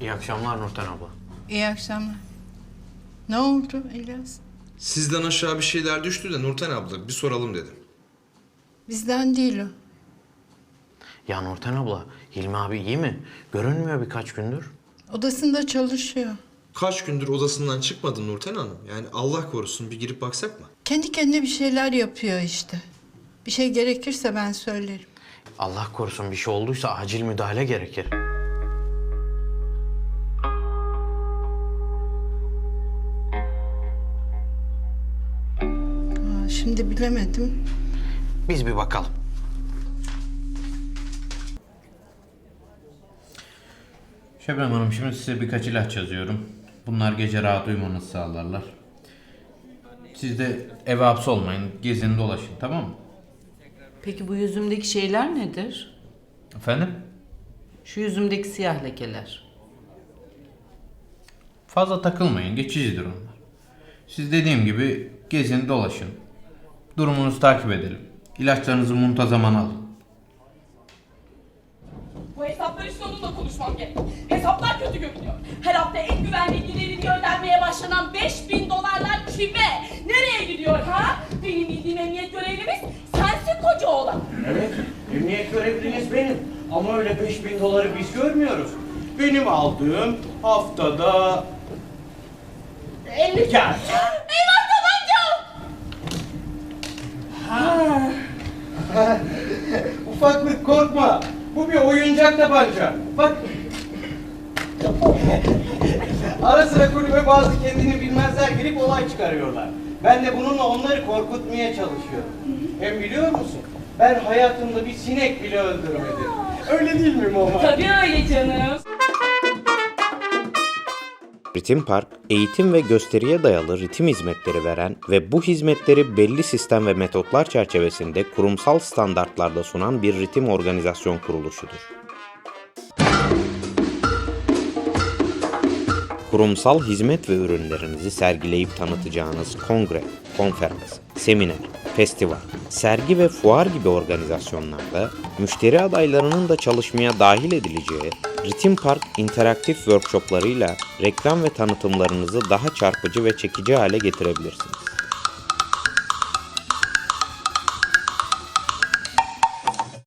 İyi akşamlar Nurten abla. İyi akşamlar. Ne oldu İlyas? Sizden aşağı bir şeyler düştü de Nurten abla bir soralım dedim. Bizden değil o. Ya Nurten abla, Hilmi abi iyi mi? Görünmüyor birkaç gündür. Odasında çalışıyor. Kaç gündür odasından çıkmadı Nurten Hanım. Yani Allah korusun bir girip baksak mı? Kendi kendine bir şeyler yapıyor işte. Bir şey gerekirse ben söylerim. Allah korusun bir şey olduysa acil müdahale gerekir. Şimdi bilemedim. Biz bir bakalım. Şebnem Hanım şimdi size birkaç ilaç yazıyorum. Bunlar gece rahat uyumanızı sağlarlar. Siz de eve hapsolmayın. Gezin dolaşın tamam mı? Peki bu yüzümdeki şeyler nedir? Efendim? Şu yüzümdeki siyah lekeler. Fazla takılmayın. Geçicidir onlar. Siz dediğim gibi gezin dolaşın. Durumunuzu takip edelim. İlaçlarınızı muntazaman alın. Bu hesaplar için onunla konuşmam gerek. Hesaplar kötü görünüyor. Her hafta en güvenli giderini ödenmeye başlanan 5000 dolarlar kime? Nereye gidiyor ha? Benim bildiğim emniyet görevlimiz sensin koca oğlan. Evet, emniyet görevliniz benim. Ama öyle 5000 doları biz görmüyoruz. Benim aldığım haftada 50 kağıt. Ufaklık korkma. Bu bir oyuncak tabanca. Bak. Ara sıra kulübe bazı kendini bilmezler girip olay çıkarıyorlar. Ben de bununla onları korkutmaya çalışıyorum. Hem biliyor musun? Ben hayatımda bir sinek bile öldürmedim. Öyle değil mi Mama? Tabii öyle canım. Ritim Park, eğitim ve gösteriye dayalı ritim hizmetleri veren ve bu hizmetleri belli sistem ve metotlar çerçevesinde kurumsal standartlarda sunan bir ritim organizasyon kuruluşudur. Kurumsal hizmet ve ürünlerinizi sergileyip tanıtacağınız kongre, konferans, seminer, festival, sergi ve fuar gibi organizasyonlarda müşteri adaylarının da çalışmaya dahil edileceği Ritim Park interaktif workshoplarıyla reklam ve tanıtımlarınızı daha çarpıcı ve çekici hale getirebilirsiniz.